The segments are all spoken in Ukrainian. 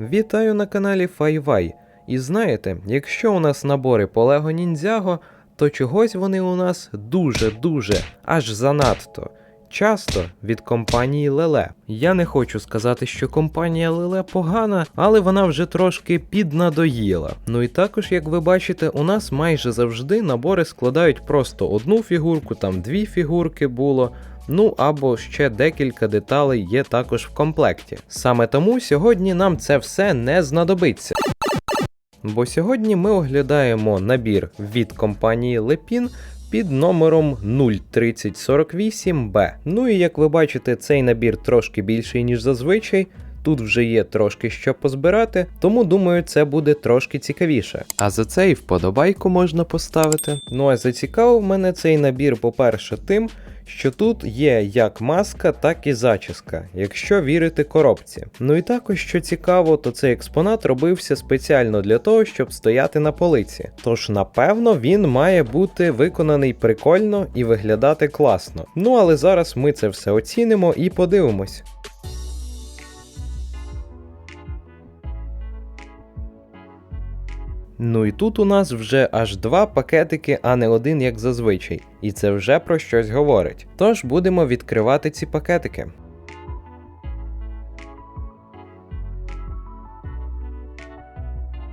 Вітаю на каналі Файвай. І знаєте, якщо у нас набори по Lego Ninjago, то чогось вони у нас дуже-дуже, аж занадто. Часто від компанії Леле. Я не хочу сказати, що компанія Леле погана, але вона вже трошки піднадоїла. Ну і також, як ви бачите, у нас майже завжди набори складають просто одну фігурку, там дві фігурки було. Ну або ще декілька деталей є також в комплекті. Саме тому сьогодні нам це все не знадобиться. Бо сьогодні ми оглядаємо набір від компанії Lepin під номером 03048B. Ну і як ви бачите, цей набір трошки більший, ніж зазвичай. Тут вже є трошки що позбирати, тому думаю, це буде трошки цікавіше. А за це і вподобайку можна поставити. Ну а зацікавив мене цей набір, по-перше, тим, що тут є як маска, так і зачіска, якщо вірити коробці. Ну і також, що цікаво, то цей експонат робився спеціально для того, щоб стояти на полиці. Тож, напевно, він має бути виконаний прикольно і виглядати класно. Ну але зараз ми це все оцінимо і подивимось. Ну і тут у нас вже аж два пакетики, а не один, як зазвичай. І це вже про щось говорить. Тож будемо відкривати ці пакетики.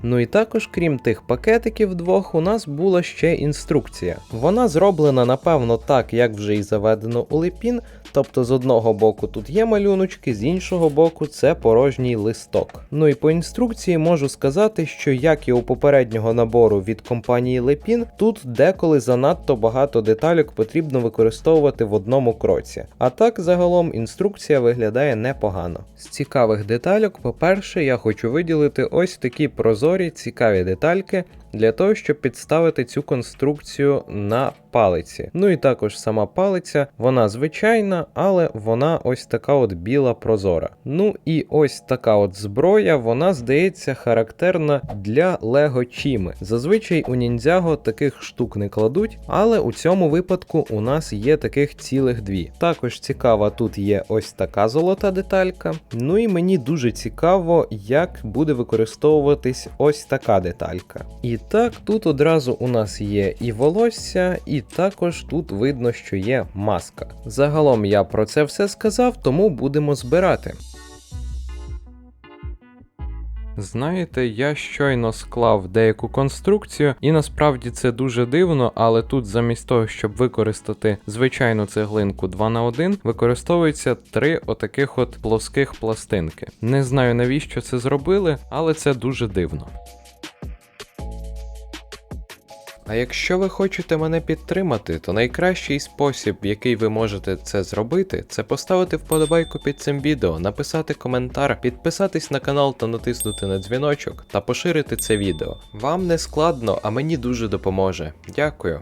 Ну і також, крім тих пакетиків двох, у нас була ще інструкція. Вона зроблена, напевно, так, як вже і заведено у Лепін, тобто з одного боку тут є малюночки, з іншого боку це порожній листок. Ну і по інструкції можу сказати, що як і у попереднього набору від компанії Lepin, тут деколи занадто багато деталек потрібно використовувати в одному кроці. А так загалом інструкція виглядає непогано. З цікавих детальок, по-перше, я хочу виділити ось такі прозорі цікаві детальки. Для того, щоб підставити цю конструкцію на палиці. Ну і також сама палиця, вона звичайна, але вона ось така от біла прозора. Ну і ось така от зброя, вона здається характерна для Лего Чіми. Зазвичай у ніндзяго таких штук не кладуть, але у цьому випадку у нас є таких цілих дві. Також цікава тут є ось така золота деталька. Ну і мені дуже цікаво, як буде використовуватись ось така деталька. І так, тут одразу у нас є і волосся, і також тут видно, що є маска. Загалом я про це все сказав, тому будемо збирати. Знаєте, я щойно склав деяку конструкцію, і насправді це дуже дивно, але тут замість того, щоб використати звичайну цеглинку 2 на 1 використовується три отаких от плоских пластинки. Не знаю навіщо це зробили, але це дуже дивно. А якщо ви хочете мене підтримати, то найкращий спосіб, який ви можете це зробити, це поставити вподобайку під цим відео, написати коментар, підписатись на канал та натиснути на дзвіночок та поширити це відео. Вам не складно, а мені дуже допоможе. Дякую.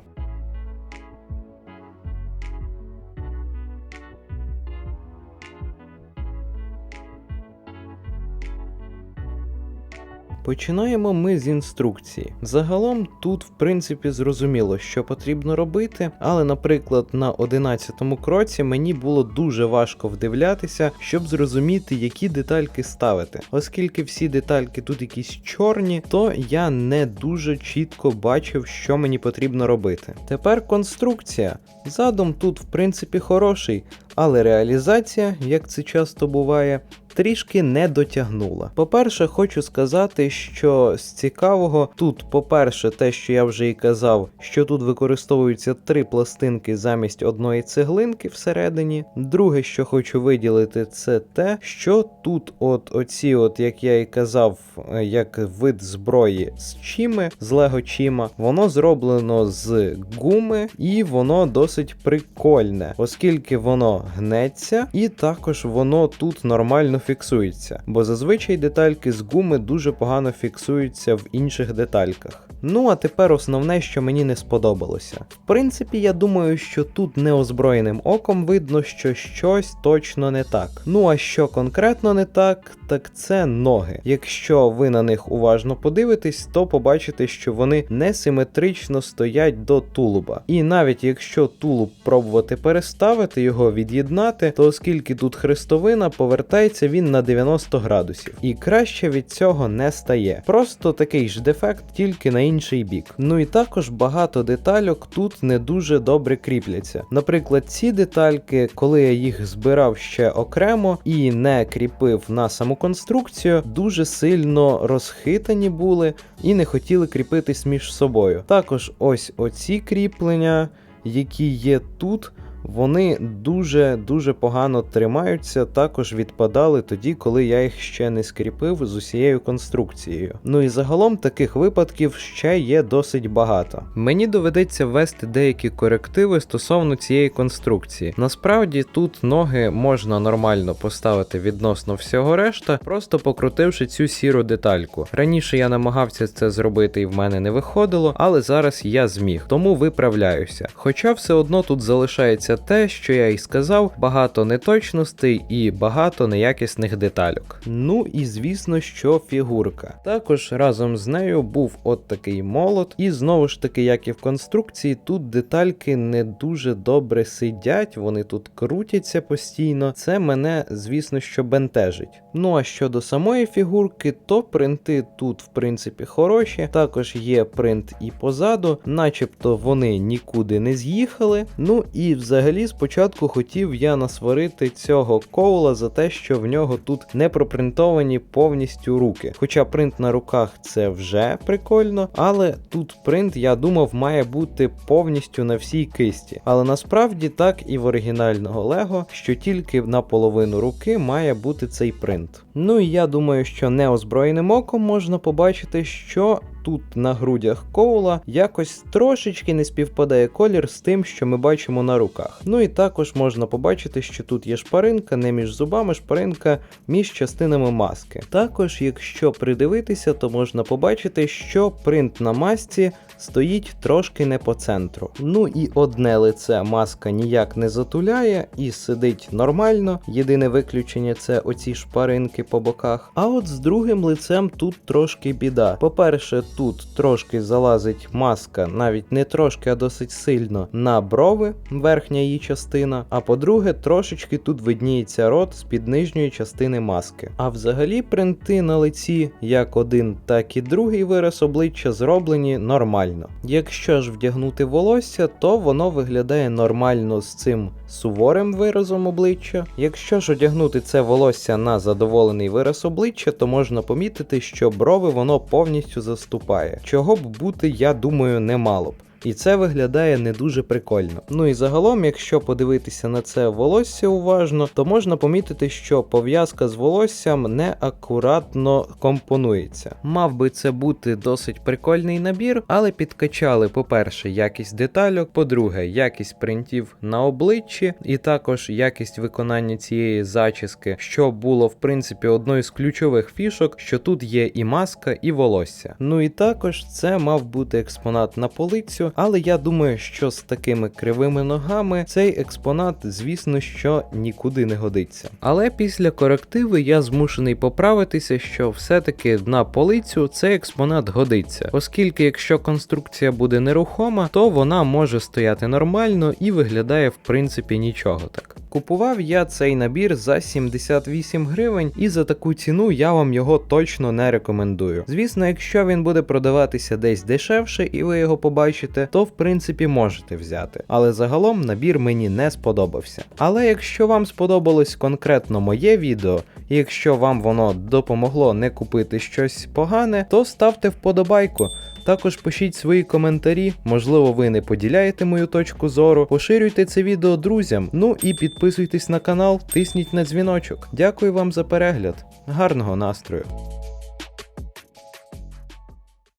Починаємо ми з інструкції. Загалом тут, в принципі, зрозуміло, що потрібно робити, але, наприклад, на 11-му кроці мені було дуже важко вдивлятися, щоб зрозуміти, які детальки ставити. Оскільки всі детальки тут якісь чорні, то я не дуже чітко бачив, що мені потрібно робити. Тепер конструкція. Задум тут, в принципі, хороший, але реалізація, як це часто буває, трішки не дотягнула. По-перше, хочу сказати, що з цікавого тут, по-перше, те, що я вже і казав, що тут використовуються три пластинки замість одної цеглинки всередині. Друге, що хочу виділити, це те, що тут, от оці, от, як я і казав, е, як вид зброї з чіми, з Лего Чіма, воно зроблено з гуми, і воно досить прикольне, оскільки воно гнеться, і також воно тут нормально фіксується, бо зазвичай детальки з гуми дуже погано фіксуються в інших детальках. Ну а тепер основне, що мені не сподобалося. В принципі, я думаю, що тут неозброєним оком видно, що щось точно не так. Ну а що конкретно не так, так це ноги. Якщо ви на них уважно подивитесь, то побачите, що вони несиметрично стоять до тулуба. І навіть якщо тулуб пробувати переставити його від'єднати, то оскільки тут хрестовина, повертається він він на 90 градусів. І краще від цього не стає. Просто такий ж дефект, тільки на інший бік. Ну і також багато детальок тут не дуже добре кріпляться. Наприклад, ці детальки, коли я їх збирав ще окремо і не кріпив на саму конструкцію, дуже сильно розхитані були і не хотіли кріпитись між собою. Також ось оці кріплення, які є тут. Вони дуже дуже погано тримаються, також відпадали тоді, коли я їх ще не скріпив з усією конструкцією. Ну і загалом таких випадків ще є досить багато. Мені доведеться ввести деякі корективи стосовно цієї конструкції. Насправді тут ноги можна нормально поставити відносно всього решта, просто покрутивши цю сіру детальку. Раніше я намагався це зробити і в мене не виходило, але зараз я зміг, тому виправляюся. Хоча все одно тут залишається те, що я й сказав, багато неточностей і багато неякісних детальок. Ну і звісно, що фігурка. Також разом з нею був от такий молот, і знову ж таки, як і в конструкції, тут детальки не дуже добре сидять, вони тут крутяться постійно. Це мене, звісно, що бентежить. Ну а щодо самої фігурки, то принти тут, в принципі, хороші. Також є принт і позаду, начебто вони нікуди не з'їхали. Ну і взагалі спочатку хотів я насварити цього коула за те, що в нього тут не пропринтовані повністю руки. Хоча принт на руках це вже прикольно, але тут принт, я думав, має бути повністю на всій кисті. Але насправді так і в оригінального Лего, що тільки на половину руки має бути цей принт. Ну і я думаю, що неозброєним оком можна побачити, що тут на грудях коула якось трошечки не співпадає колір з тим, що ми бачимо на руках. Ну і також можна побачити, що тут є шпаринка, не між зубами, шпаринка між частинами маски. Також, якщо придивитися, то можна побачити, що принт на масці стоїть трошки не по центру. Ну і одне лице маска ніяк не затуляє і сидить нормально. Єдине виключення це оці шпаринки по боках. А от з другим лицем тут трошки біда. По-перше, тут трошки залазить маска, навіть не трошки, а досить сильно на брови, верхня її частина. А по-друге, трошечки тут видніється рот з під нижньої частини маски. А взагалі принти на лиці, як один, так і другий вираз обличчя зроблені нормально. Якщо ж вдягнути волосся, то воно виглядає нормально з цим суворим виразом обличчя. Якщо ж одягнути це волосся на задоволений вираз обличчя, то можна помітити, що брови воно повністю заступає. Чого б бути, я думаю, не мало б. І це виглядає не дуже прикольно. Ну і загалом, якщо подивитися на це волосся уважно, то можна помітити, що пов'язка з волоссям неакуратно компонується. Мав би це бути досить прикольний набір, але підкачали, по-перше, якість детальок, по-друге, якість принтів на обличчі, і також якість виконання цієї зачіски, що було в принципі одною з ключових фішок, що тут є і маска, і волосся. Ну і також це мав бути експонат на полицю, але я думаю, що з такими кривими ногами цей експонат, звісно, що нікуди не годиться. Але після корективи я змушений поправитися, що все-таки на полицю цей експонат годиться, оскільки якщо конструкція буде нерухома, то вона може стояти нормально і виглядає в принципі нічого так. Купував я цей набір за 78 гривень, і за таку ціну я вам його точно не рекомендую. Звісно, якщо він буде продаватися десь дешевше і ви його побачите, то в принципі можете взяти. Але загалом набір мені не сподобався. Але якщо вам сподобалось конкретно моє відео, і якщо вам воно допомогло не купити щось погане, то ставте вподобайку. Також пишіть свої коментарі, можливо, ви не поділяєте мою точку зору. Поширюйте це відео друзям. Ну і підписуйтесь на канал, тисніть на дзвіночок. Дякую вам за перегляд. Гарного настрою!